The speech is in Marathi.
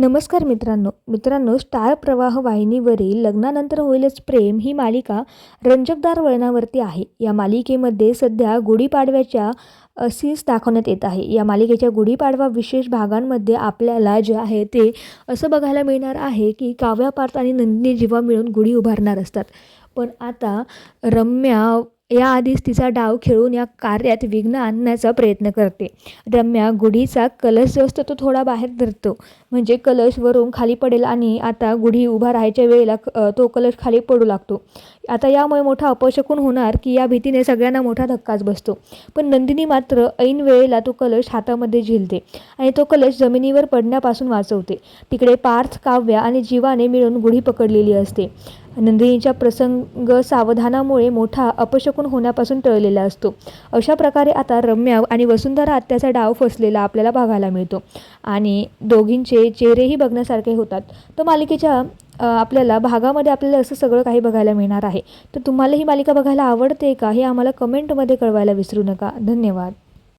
नमस्कार मित्रांनो. मित्रांनो स्टार प्रवाह वाहिनीवरील लग्नानंतर होईलच प्रेम ही मालिका रंजकदार वळणावरती आहे. या मालिकेमध्ये सध्या गुढीपाडव्याच्या सीन्स दाखवण्यात येत आहे. या मालिकेच्या गुढीपाडवा विशेष भागांमध्ये आपल्याला जे आहे ते असं बघायला मिळणार आहे की काव्या पार्थ आणि नंदिनी जीवा मिळून गुढी उभारणार असतात. पण आता रम्या याआधीच तिचा डाव खेळून या कार्यात विघ्न आणण्याचा प्रयत्न करते. रम्या गुढीचा कलश जो असतो तो थोडा बाहेर धरतो. म्हणजे कलश वरून खाली पडेल आणि आता गुढी उभा राहायच्या वेळेला तो कलश खाली पडू लागतो. आता यामुळे मोठा अपशकून होणार की या भीतीने सगळ्यांना मोठा धक्काच बसतो. पण नंदिनी मात्र ऐन वेळेला तो कलश हातामध्ये झेलते आणि तो कलश जमिनीवर पडण्यापासून वाचवते. तिकडे पार्थ काव्या आणि जीवाने मिळून गुढी पकडलेली असते. नंदिनीच्या प्रसंग सावधानामुळे मोठा अपशकून होण्यापासून टळलेला असतो. अशा प्रकारे आता रम्या आणि वसुंधरा आत्याचा डाव फसलेला आपल्याला बघायला मिळतो. आणि दोघींचे चेहरेही बघण्यासारखे होतात. तर मालिकेच्या आपल्याला भागामध्ये आपल्याला असं सगळं काही बघायला मिळणार आहे. तर तुम्हाला ही मालिका बघायला आवडते का हे आम्हाला कमेंटमध्ये कळवायला विसरू नका. धन्यवाद.